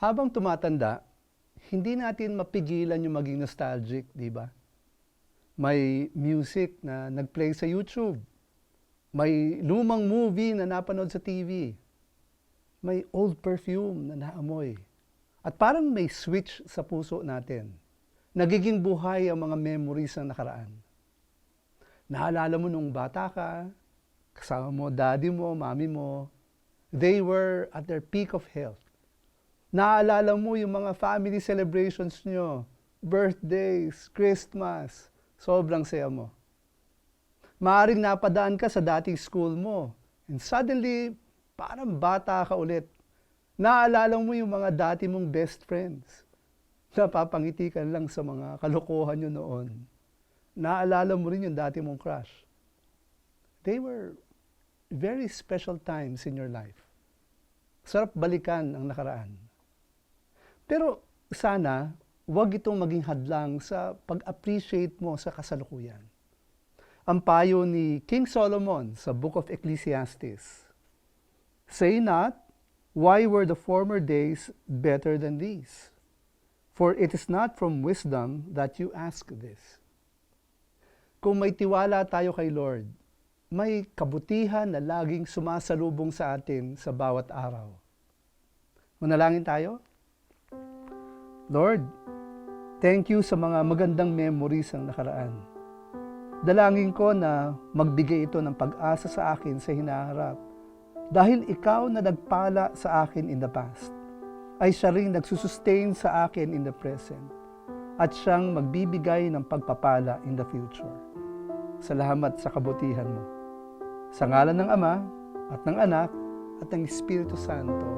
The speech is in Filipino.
habang tumatanda, hindi natin mapigilan yung maging nostalgic, di ba? May music na nag-play sa YouTube. May lumang movie na napanood sa TV. May old perfume na naamoy. At parang may switch sa puso natin. Nagiging buhay ang mga memories ng nakaraan. Naalala mo nung bata ka, kasama mo daddy mo, mami mo, they were at their peak of health. Naalala mo yung mga family celebrations nyo, birthdays, Christmas, sobrang saya mo. Maaring napadaan ka sa dating school mo, and suddenly, parang bata ka ulit. Naalala mo yung mga dati mong best friends. Napapangiti ka lang sa mga kalokohan nyo noon. Naalala mo rin yung dati mong crush. They were very special times in your life. Sarap balikan ang nakaraan. Pero sana, huwag itong maging hadlang sa pag-appreciate mo sa kasalukuyan. Ang payo ni King Solomon sa Book of Ecclesiastes, Say not, why were the former days better than these? For it is not from wisdom that you ask this. Kung may tiwala tayo kay Lord, may kabutihan na laging sumasalubong sa atin sa bawat araw. Manalangin tayo? Lord, thank you sa mga magandang memories ng nakaraan. Dalangin ko na magbigay ito ng pag-asa sa akin sa hinaharap. Dahil ikaw na nagpala sa akin in the past, ay siya rin nagsusustain sa akin in the present, at siyang magbibigay ng pagpapala in the future. Salamat sa kabutihan mo. Sa ngalan ng Ama, at ng Anak, at ng Espiritu Santo.